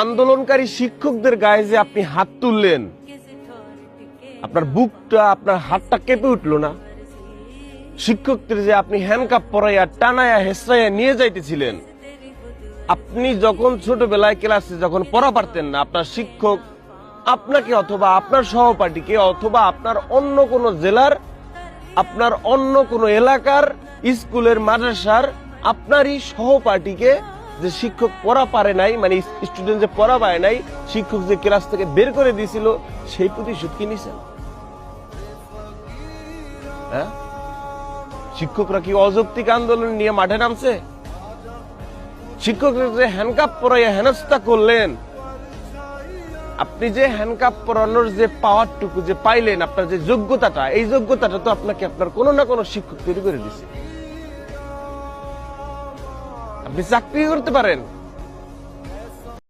আন্দোলনকারী শিক্ষকদের গায়ে যে আপনি হাত তুললেন, আপনার বুকটা, আপনার হাতটা কেঁপে উঠল না? শিক্ষকদের যে আপনি হ্যান্ডকাপ পরাইয়া টানায়া হেসরাইয়া নিয়ে যাইতেছিলেন, আপনি যখন ছোটবেলায় ক্লাসে যখন পড়া পারতেন না, আপনার শিক্ষক আপনাকে অথবা আপনার সহপাঠীকে অথবা আপনার অন্য কোনো জেলার, আপনার অন্য কোনো এলাকার, স্কুলের, মাদ্রাসার আপনারই সহপাঠীকে যে শিক্ষক পড়া পারে নাই মানে স্টুডেন্ট যে পড়া পায় নাই, শিক্ষক যে ক্লাস থেকে বের করে দিয়েছিল, সেই প্রতিশোধ কি নিছেন হ্যাঁ? শিক্ষকরা কি অযৌক্তিক আন্দোলন নিয়ে মাঠে নামছে? শিক্ষকরা যে হ্যান্ডকাপ পরাইয়া হেনস্থা করলেন, আপনি যে হ্যান্ডকাপ পরানোর যে পাওয়ারটুকু যে পাইলেন, আপনার যে যোগ্যতাটা, এই যোগ্যতাটা তো আপনাকে আপনার কোনো না কোনো শিক্ষক তৈরি করে দিছে। আপনি চাকরি করতে পারেন